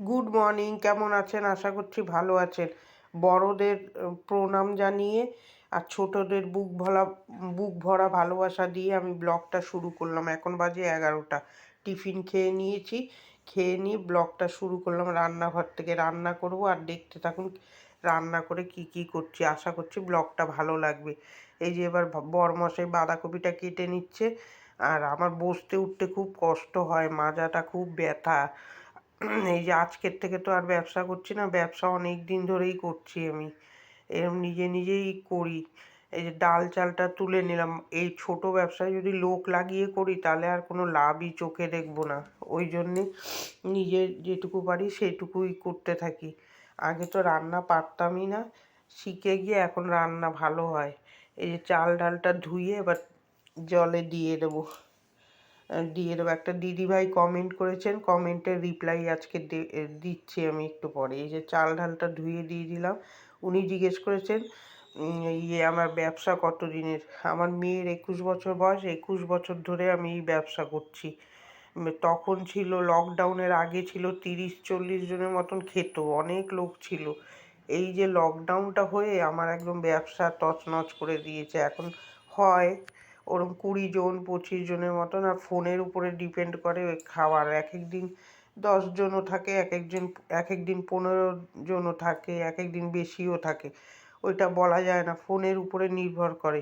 Good morning কেমন আছেন? আশা করছি ভালো আছেন। বড়দের প্রণাম জানিয়ে আর ছোটদের বুক ভরা বুক ভরা ভালোবাসা দিয়ে আমি ব্লগটা শুরু করলাম। এখন বাজে এগারোটা। টিফিন খেয়ে নিয়েছি। খেয়ে নিয়ে ব্লগটা শুরু করলাম। রান্নাঘর থেকে রান্না করব আর দেখতে থাকুন রান্না করে কি কি করছি। আশা করছি ব্লগটা ভালো লাগবে। এই যে এবার বরমশাই বাঁধাকপিটা কেটে নিচ্ছে। আর আমার বসতে উঠতে খুব কষ্ট হয়। মাজাটা খুব ব্যথা। এই যে আজকের থেকে তো আর ব্যবসা করছি না, ব্যবসা অনেক দিন ধরেই করছি আমি। এরম নিজে নিজেই করি। এই যে ডাল চালটা তুলে নিলাম। এই ছোট ব্যবসায় যদি লোক লাগিয়ে করি, তাহলে আর কোনো লাভই চোখে দেখব না। ওই জন্যে নিজে যেটুকু পারি, সেটুকুই করতে থাকি। আগে তো রান্না পারতামই না। শিখে গিয়ে এখন রান্না ভালো হয়। এই যে চাল ডালটা ধুয়ে এবার জলে দিয়ে দেবো। দিয়ে দেবো। একটা দিদিভাই কমেন্ট করেছেন। কমেন্টের রিপ্লাই আজকে দিচ্ছি আমি একটু পরে। এই যে চাল ডালটা ধুয়ে দিয়ে দিলাম। উনি জিজ্ঞেস করেছেন ইয়ে আমার ব্যবসা কত দিনের আমার মেয়ের একুশ বছর বয়স। একুশ বছর ধরে আমি এই ব্যবসা করছি। তখন ছিল লকডাউনের আগে ছিল তিরিশ চল্লিশ জনের মতন খেত। অনেক লোক ছিল। এই যে লকডাউনটা হয়ে আমার একদম ব্যবসা তছনছ করে দিয়েছে। এখন হয় ওরকম কুড়ি জন, পঁচিশ জনের মতন, আর ফোনের উপরে ডিপেন্ড করে ওই খাবার এক এক দিন দশ জনও থাকে, এক একজন এক এক দিন পনেরো জনও থাকে, এক এক দিন বেশিও থাকে। ওইটা বলা যায় না, ফোনের উপরে নির্ভর করে।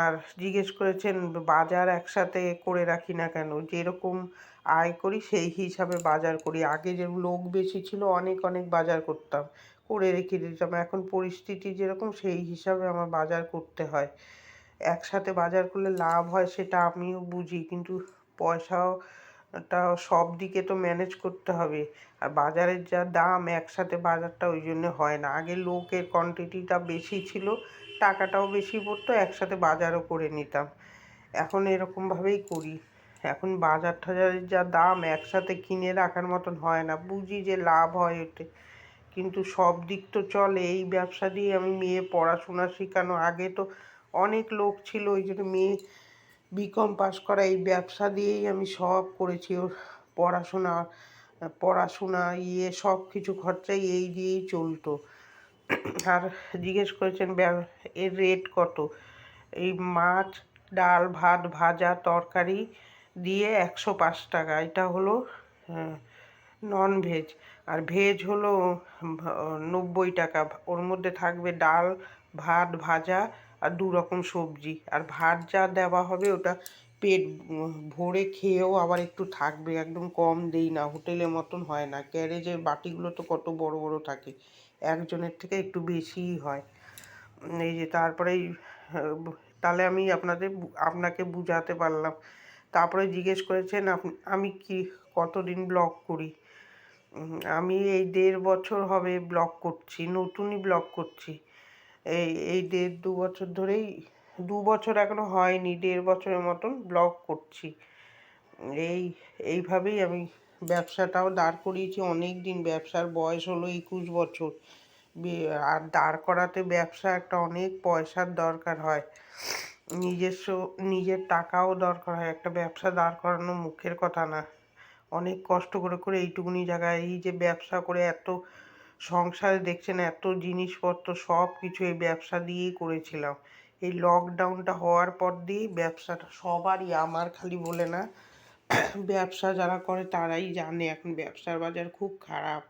আর জিজ্ঞেস করেছেন, বাজার একসাথে করে রাখি না কেন? যেরকম আয় করি, সেই হিসাবে বাজার করি। আগে যে লোক বেশি ছিল, অনেক অনেক বাজার করতাম। করে রেখে দিতাম। এখন পরিস্থিতি যেরকম, সেই হিসাবে আমার বাজার করতে হয়। একসাথে বাজার করলে লাভ হয় সেটা আমিও বুঝি। কিন্তু পয়সাও টা সব দিকে তো ম্যানেজ করতে হবে। আর বাজারের যা দাম একসাথে বাজারটা ওই জন্য হয় না। আগে লোকের কোয়ান্টিটিটা বেশি ছিল, টাকাটাও বেশি পড়তো, একসাথে বাজারও করে নিতাম। এখন এরকমভাবেই করি। এখন বাজার টাজারের যা দাম একসাথে কিনে রাখার মতন হয় না। বুঝি যে লাভ হয় ওতে। কিন্তু সব দিক তো চলে। এই ব্যবসা দিয়ে আমি মেয়ে পড়াশোনা শেখানো। আগে তো অনেক লোক ছিল, ওই জন্য মেয়ে বিকম পাস করা এই ব্যবসা দিয়েই আমি সব করেছি। ওর পড়াশোনা পড়াশোনা ইয়ে সব কিছু খরচাই এই দিয়েই চলতো। আর জিজ্ঞেস করেছেন এর রেট কত? এই মাছ, ডাল, ভাত, ভাজা, তরকারি দিয়ে একশো পাঁচ টাকা। এটা হলো নন ভেজ আর ভেজ হলো নব্বই টাকা। ওর মধ্যে থাকবে ডাল, ভাত, ভাজা আর দু রকম সবজি। আর ভাত যা দেওয়া হবে ওটা পেট ভরে খেয়েও আবার একটু থাকবে, একদম কম দেই না, হোটেলের মতন হয় না। গ্যারেজের বাটিগুলো তো কত বড় বড় থাকে, একজনের থেকে একটু বেশিই হয়। এই যে তারপরে তাহলে আমি আপনাদের আপনাকে বুঝাতে পারলাম। তারপরে জিজ্ঞেস করেছেন আমি কি, কতদিন ব্লগ করি? আমি এই দেড় বছর হবে ব্লগ করছি, নতুনই ব্লগ করছি। এই এই দেড় দু বছর ধরেই, দু বছর এখনও হয়নি, দেড় বছরের মতন ব্লগ করছি। এই, এইভাবেই আমি ব্যবসাটাও দাঁড় করিয়েছি। অনেক দিন ব্যবসার বয়স হলো একুশ বছর। আর দাঁড় করাতে ব্যবসা একটা অনেক পয়সার দরকার হয়। নিজস্ব, নিজের টাকাও দরকার হয়। একটা ব্যবসা দাঁড় করানো মুখের কথা না। অনেক কষ্ট করে করে এইটুকুনি জায়গায় এই যে ব্যবসা করে এত সংসারে দেখছেন এত জিনিসপত্র, সব কিছু এই ব্যবসা দিয়েই করেছিলাম। এই লকডাউনটা হওয়ার পর দিয়েই ব্যবসাটা সবারই, আমার খালি বলে না, ব্যবসা যারা করে তারাই জানে এখন ব্যবসার বাজার খুব খারাপ।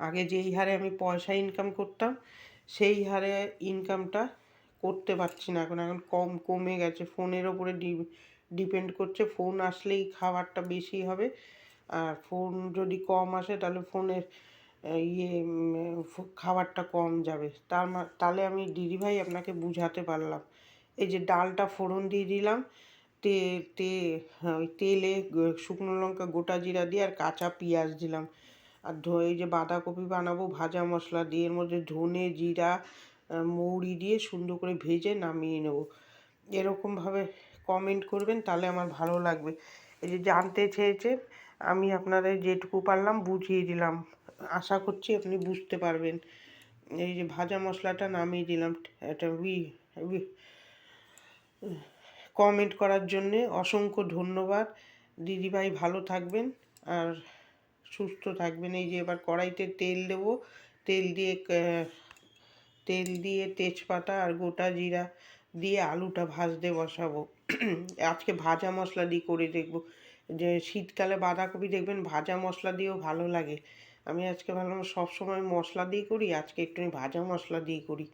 আগে যেই হারে আমি পয়সা ইনকাম করতাম, সেই হারে ইনকামটা করতে পারছি না এখন। এখন কম, কমে গেছে। ফোনের ওপরে ডিপেন্ড করছে। ফোন আসলেই খাবারটা বেশি হবে। আর ফোন যদি কম আসে তাহলে ফোনের ইয়ে খাবারটা কম যাবে। তার তাহলে আমি দিদিভাই আপনাকে বুঝাতে পারলাম। এই যে ডালটা ফোড়ন দিয়ে দিলাম তে তে হ্যাঁ, ওই তেলে শুকনো লঙ্কা গোটা জিরা দিয়ে আর কাঁচা পেঁয়াজ দিলাম। আর এই যে বাঁধাকপি বানাবো ভাজা মশলা দিয়ে এর মধ্যে ধনে জিরা মৌরি দিয়ে সুন্দর করে ভেজে নামিয়ে নেব। এরকমভাবে কমেন্ট করবেন তাহলে আমার ভালো লাগবে। এই যে জানতে চেয়েছেন আমি আপনাদের যেটুকু পারলাম বুঝিয়ে দিলাম। আশা করছি আপনি বুঝতে পারবেন। এই যে ভাজা মশলাটা নামিয়ে দিলাম। উই উই কমেন্ট করার জন্যে অসংখ্য ধন্যবাদ। দিদিভাই ভালো থাকবেন আর সুস্থ থাকবেন। এই যে এবার কড়াইতে তেল দেবো। তেল দিয়ে তেল দিয়ে তেজপাতা আর গোটা জিরা দিয়ে আলুটা ভাজতে বসাবো। আজকে ভাজা মশলা দিয়ে করে দেখব। যে শীতকালে বাঁধাকপি দেখবেন ভাজা মশলা দিয়েও ভালো লাগে। আমি আজকে ভাবলাম সবসময় মশলা দিয়ে করি, আজকে একটু ভাজা মশলা দিয়ে করি।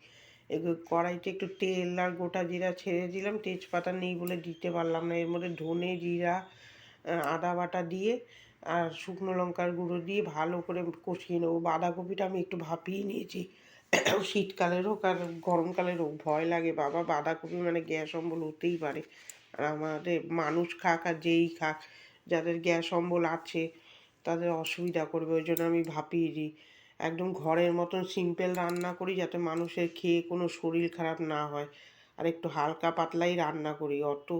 এগুলো কড়াইতে একটু তেল আর গোটা জিরা ছেড়ে দিলাম, তেজপাতা নেই বলে দিতে পারলাম না। এর মধ্যে ধনে জিরা আদা বাটা দিয়ে আর শুকনো লঙ্কার গুঁড়ো দিয়ে ভালো করে কষিয়ে নেব। বাঁধাকপিটা আমি একটু ভাপিয়ে নিয়েছি। শীতকালের হোক আর গরমকালের হোক, ভয় লাগে বাবা। বাঁধাকপি মানে গ্যাস অম্বল হতেই পারে। আর আমাদের মানুষ খাক আর যেই খাক। যাদের গ্যাস অম্বল আছে, তাদের অসুবিধা করবে, ওই জন্য আমি ভাপিয়ে দিই। একদম ঘরের মতন সিম্পল রান্না করি যাতে মানুষের খেয়ে কোনো শরীর খারাপ না হয়। আর একটু হালকা পাতলাই রান্না করি, অত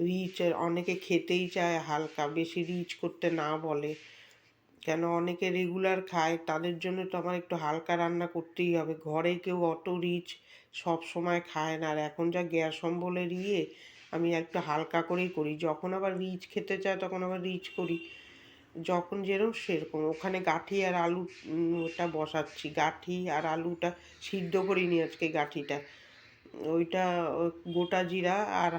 রিচ অনেকে খেতেই চায় হালকা, বেশি রিচ করতে না বলে। কেন অনেকে রেগুলার খায়, তাদের জন্য তো আমার একটু হালকা রান্না করতেই হবে। ঘরে কেউ অত রিচ সব সময় খায় না। আর এখন যা গ্যাস অম্বলের ইয়ে আমি একটু হালকা করেই করি। যখন আবার রিচ খেতে চায় তখন আবার রিচ করি। যখন যেরকম সেরকম। ওখানে গাঠি আর আলু উম, ওটা বসাচ্ছি। গাঠি আর আলুটা সিদ্ধ করিনি আজকে গাঠিটা। ওইটা গোটা জিরা আর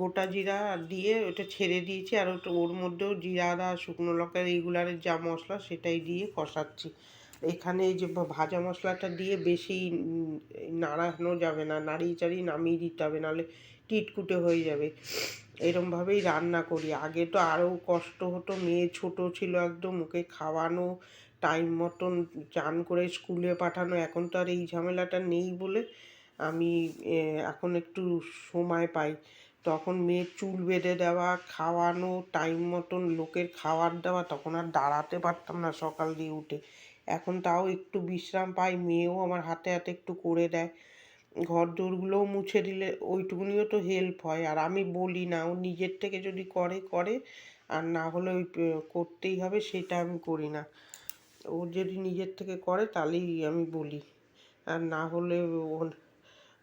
গোটা জিরা দিয়ে ওটা ছেড়ে দিয়েছি। আর ওটা ওর মধ্যেও জিরা আদা শুকনো লঙ্কা রেগুলারের যা মশলা সেটাই দিয়ে কষাচ্ছি। এখানে যে ভাজা মশলাটা দিয়ে বেশি নাড়ানো যাবে না, নাড়িয়ে চাড়িয়ে নামিয়ে দিতে হবে, নাহলে টিটকুটে হয়ে যাবে। এরমভাবেই রান্না করি। আগে তো আরও কষ্ট হতো, মেয়ে ছোট ছিল একদম, ওকে খাওয়ানো টাইম মতন চান করে স্কুলে পাঠানো। এখন তো আর এই ঝামেলাটা নেই বলে আমি এখন একটু সময় পাই। তখন মেয়ের চুল বেঁধে দেওয়া, খাওয়ানো টাইম মতন লোকের খাবার দেওয়া, তখন আর দাঁড়াতে পারতাম না সকাল দিয়ে উঠে। এখন তাও একটু বিশ্রাম পাই, মেয়েও আমার হাতে হাতে একটু করে দেয়। ঘর দোরগুলোও মুছে দিলে ওইটুকুনিও তো হেল্প হয়। আর আমি বলি না, ও নিজের থেকে যদি করে করে। আর না হলে ওই করতেই হবে, সেটা আমি করি না। ও যদি নিজের থেকে করে, তাহলেই আমি বলি। আর না হলে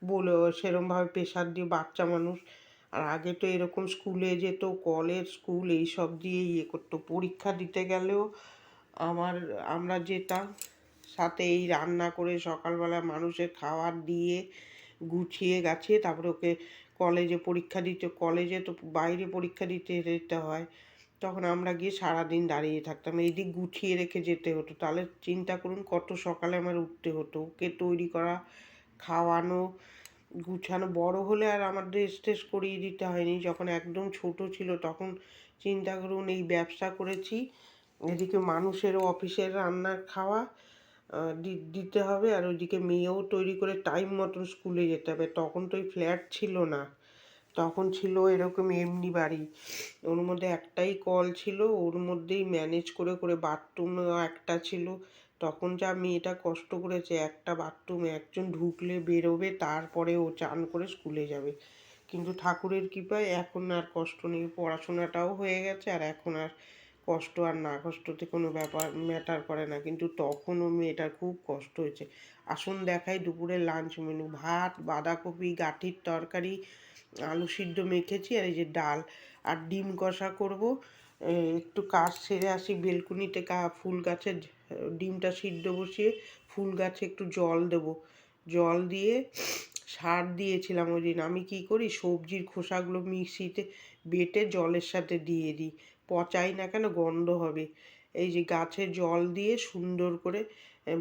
বলে সেরমভাবে প্রেশার দিয়ে বাচ্চা মানুষ। আর আগে তো এরকম স্কুলে যেত কলেজ স্কুল এইসব দিয়ে ইয়ে করতো। পরীক্ষা দিতে গেলেও আমার, আমরা যেতাম সাথে এই রান্না করে সকালবেলা মানুষের খাবার দিয়ে গুছিয়ে গাছিয়ে তারপরে ওকে কলেজে পরীক্ষা দিতে কলেজে তো বাইরে পরীক্ষা দিতে যেতে হয়, তখন আমরা গিয়ে সারাদিন দাঁড়িয়ে থাকতাম। এইদিক গুছিয়ে রেখে যেতে হতো। তাহলে চিন্তা করুন, কত সকালে আমার উঠতে হতো। ওকে তৈরি করা, খাওয়ানো, গুছানো, বড় হলে আর আমার ড্রেস ট্রেস করিয়ে দিতে হয়নি। যখন একদম ছোট ছিল, তখন চিন্তা করুন, এই ব্যবসা করেছি এদিকে মানুষেরও অফিসের রান্নার খাওয়া দিতে হবে আর ওইদিকে মেয়েও তৈরি করে টাইম মতন স্কুলে যেতে হবে। তখন তো ওই ফ্ল্যাট ছিল না। তখন ছিল এরকম এমনি বাড়ি। ওর মধ্যে একটাই কল ছিল, ওর মধ্যেই ম্যানেজ করে করে বাথরুমও একটা ছিল। তখন যা মেয়েটা কষ্ট করেছে, একটা বাথরুমে একজন ঢুকলে বেরোবে, তারপরে ও চান করে স্কুলে যাবে। কিন্তু ঠাকুরের কৃপায় এখন আর কষ্ট নেই। পড়াশোনাটাও হয়ে গেছে আর এখন আর কষ্ট আর না কষ্টতে কোনো ব্যাপার ম্যাটার করে না। কিন্তু তখনও মেয়েটার খুব কষ্ট হয়েছে। আসুন দেখাই দুপুরে লাঞ্চ মেনু ভাত, বাঁধাকপি, গাঠির তরকারি, আলু সিদ্ধ মেখেছি আর এই যে ডাল। আর ডিম কষা করব। একটু কাজ সেরে আসি বেলকুনিতে কা, ফুল গাছে ডিমটা সিদ্ধ বসিয়ে ফুল গাছে একটু জল দেব। জল দিয়ে সার দিয়েছিলাম ওই দিন। আমি কি করি? সবজির খোসাগুলো মিক্সিতে বেটে জলের সাথে দিয়ে দিই। পচাই না কেন গন্ধ হবে। এই যে গাছে জল দিয়ে সুন্দর করে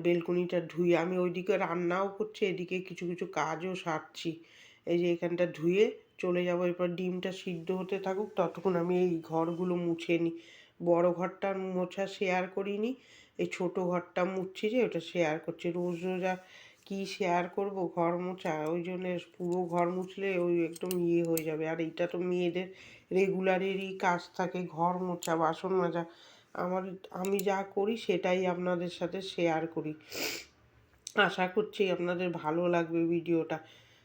বেলকুনিটা ধুয়ে আমি ওইদিকে রান্নাও করছি, এদিকে কিছু কিছু কাজও সারছি। এই যে এখানটা ধুয়ে চলে যাব, এরপর ডিমটা সিদ্ধ হতে থাকুক, ততক্ষণ আমি এই ঘরগুলো মুছে নিই। বড় ঘরটা মোছা শেয়ার করিনি, এই ছোট ঘরটা মুছছি যে, ওটা শেয়ার করছি। রোজ রোজ কী শেয়ার করব? ঘর মোছা, ওই জন্য পুরো ঘর মুছলে ওই একদম ইয়ে হয়ে যাবে। আর এইটা তো মেয়েদের রেগুলারেরই কাজ থাকে, ঘর মোছা, বাসন মাজা। আমার, আমি যা করি সেটাই আপনাদের সাথে শেয়ার করি। আশা করছি আপনাদের ভালো লাগবে ভিডিওটা।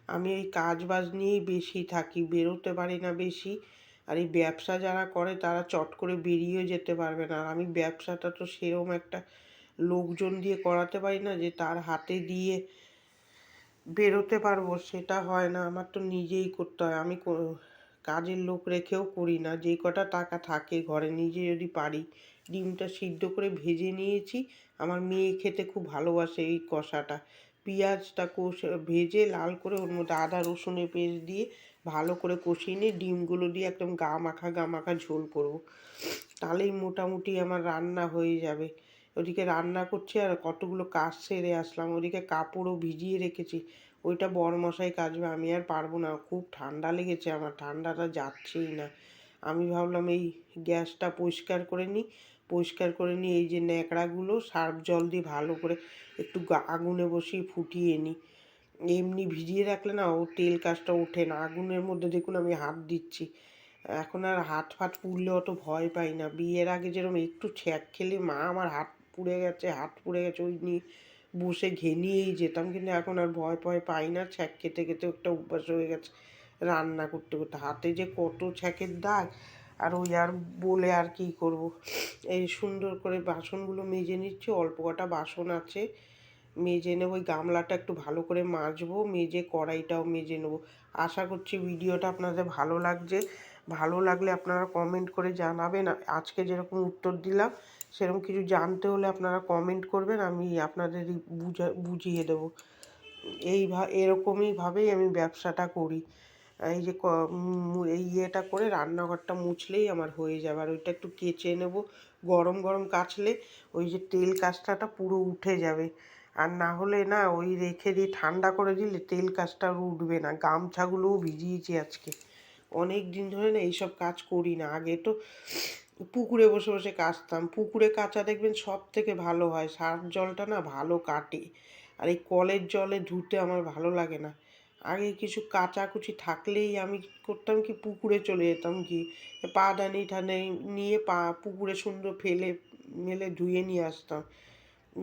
আমি এই কাজ বাজ নিয়েই বেশি থাকি, বেরোতে পারি না বেশি। আর এই ব্যবসা যারা করে তারা চট করে বেরিয়ে যেতে পারবে না। আর আমি ব্যবসাটা তো সেরম একটা লোকজন দিয়ে করাতে পারি না যে তার হাতে দিয়ে বেরোতে পারব, সেটা হয় না। আমার তো নিজেই করতে হয়। আমি কাজের লোক রেখেও করি না। যে কটা টাকা থাকে ঘরে, নিজে যদি পারি। ডিমটা সিদ্ধ করে ভেজে নিয়েছি। আমার মেয়ে খেতে খুব ভালোবাসে এই কষাটা। পেঁয়াজটা কষে, ভেজে লাল করে ওর মধ্যে আদা, রসুনের পেস্ট দিয়ে ভালো করে কষিয়ে নিয়ে ডিমগুলো দিয়ে একদম গা মাখা গা মাখা ঝোল করব। তাহলেই মোটামুটি আমার রান্না হয়ে যাবে। ওদিকে রান্না করছি আর কতগুলো কাজ সেরে আসলাম। ওদিকে কাপড়ও ভিজিয়ে রেখেছি। ওইটা বরমশাই কাচবে আমি আর পারব না। খুব ঠান্ডা লেগেছে আমার, ঠান্ডাটা যাচ্ছেই না। আমি ভাবলাম এই গ্যাসটা পরিষ্কার করে নিই। পরিষ্কার করে নিই, এই যে ন্যাকড়াগুলো সার্ফ জল দিয়ে ভালো করে একটু আগুনে বসিয়ে ফুটিয়ে নিই। এমনি ভিজিয়ে রাখলে না ও তেল কাজটা ওঠে না। আগুনের মধ্যে দেখুন আমি হাত দিচ্ছি। এখন আর হাত ফাত পুড়লে অত ভয় পাই না। বিয়ের আগে যেরকম একটু ছ্যাঁক খেলে মা আমার হাত পুড়ে গেছে, হাত পুড়ে গেছে, ওই নিয়ে বসে ঘেনিয়েই যেতাম কিন্তু এখন আর ভয় ভয় পাই না, ছ্যাঁক খেতে খেতে একটা অভ্যাস হয়ে গেছে রান্না করতে করতে। হাতে যে কত ছ্যাঁকের দাগ, আর ওই আর বলে আর কি করব? এই সুন্দর করে বাসনগুলো মেজে নিচ্ছি, অল্প কটা বাসন আছে, মেজে নেব, ওই গামলাটা একটু ভালো করে মাজবো, মেজে কড়াইটাও মেজে নেব। আশা করছি ভিডিওটা আপনাদের ভালো লাগছে, ভালো লাগলে আপনারা কমেন্ট করে জানাবেন। আজকে যেরকম উত্তর দিলাম সেরকম কিছু জানতে হলে আপনারা কমেন্ট করবেন, আমি আপনাদের বুঝা, বুঝিয়ে দেবো। এই ভা, এরকমই ভাবেই আমি ব্যবসাটা করি। এই যে এই ইয়েটা করে রান্নাঘরটা মুছলেই আমার হয়ে যাবে। আর ওইটা একটু কেচে নেব, গরম গরম কাচলে ওই যে তেল কাজটাটা পুরো উঠে যাবে। আর না হলে না, ওই রেখে দিয়ে ঠান্ডা করে দিলে তেল কাজটা আর উঠবে না। গামছাগুলোও ভিজিয়েছি আজকে। অনেক দিন ধরে না এইসব কাজ করি না। আগে তো পুকুরে বসে বসে কাচতাম। পুকুরে কাচা দেখবেন সব থেকে ভালো হয়। সার্ফ জলটা না ভালো কাটে। আর এই কলের জলে ধুতে আমার ভালো লাগে না। আগে কিছু কাচাকুচি থাকলেই আমি করতাম কি পুকুরে চলে যেতাম কি পা ডানি টানি নিয়ে পা পুকুরে সুন্দর ফেলে মেলে ধুয়ে নিয়ে আসতাম।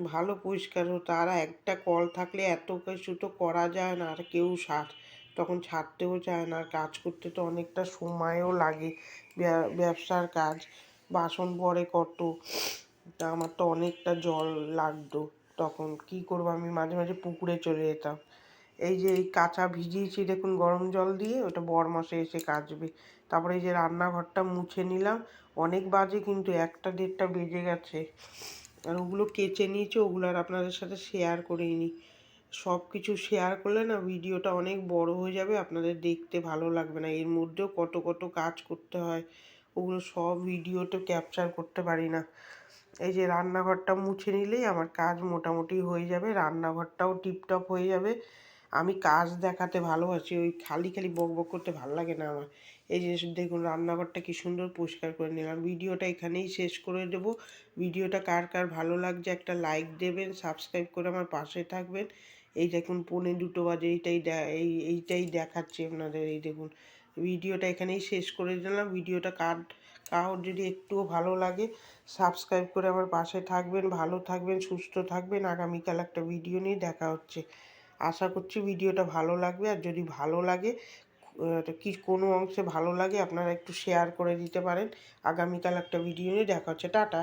ভালো পরিষ্কার হতো। আর একটা কল থাকলে এত কিছু তো করা যায় না। আর কেউ সার তখন ছাড়তেও চায় না, আর কাজ করতে তো অনেকটা সময়ও লাগে ব্য- ব্যবসার কাজ। বাসন পড়ে কত, তা আমার তো অনেকটা জল লাগতো তখন। কি করব আমি? মাঝে মাঝে পুকুরে চলে যেতাম। এই যে এই কাঁচা ভিজিয়েছি, দেখুন গরম জল দিয়ে, ওটা বরমাসে এসে কাচবে। তারপরে এই যে রান্নাঘরটা মুছে নিলাম, অনেক বাজে কিন্তু একটা দেড়টা বেজে গেছে। আর ওগুলো কেচে নিয়েছি, ওগুলো আর আপনাদের সাথে শেয়ার করিনি। সব কিছু শেয়ার করলে না ভিডিওটা অনেক বড় হয়ে যাবে, আপনাদের দেখতে ভালো লাগবে না। এর মধ্যেও কত কত কাজ করতে হয়, ওগুলো সব ভিডিওতে ক্যাপচার করতে পারি না। এই যে রান্নাঘরটা মুছে নিলেই আমার কাজ মোটামুটি হয়ে যাবে, রান্নাঘরটাও টিপটপ হয়ে যাবে। আমি কাজ দেখাতে ভালোবাসি, ওই খালি খালি বক বক করতে ভালো লাগে না আমার। এই যে দেখুন রান্নাঘরটা কি সুন্দর পরিষ্কার করে নিলাম। ভিডিওটা এখানেই শেষ করে দেব। ভিডিওটা কার কার ভালো লাগছে একটা লাইক দেবেন সাবস্ক্রাইব করে আমার পাশে থাকবেন। এই দেখুন, পৌনে দুটো বাজে, এইটাই এই, এইটাই দেখাচ্ছি আপনাদের, এই দেখুন। ভিডিওটা এখানেই শেষ করে দিলাম। ভিডিওটা কার কারোর যদি একটুও ভালো লাগে সাবস্ক্রাইব করে আমার পাশে থাকবেন, ভালো থাকবেন, সুস্থ থাকবেন। আগামীকাল একটা ভিডিও নিয়ে দেখা হচ্ছে। আশা করছি ভিডিওটা ভালো লাগবে। আর যদি ভালো লাগে কি কোনো অংশে ভালো লাগে, আপনারা একটু শেয়ার করে দিতে পারেন। আগামীকাল একটা ভিডিও নিয়ে দেখা হচ্ছে। টাটা।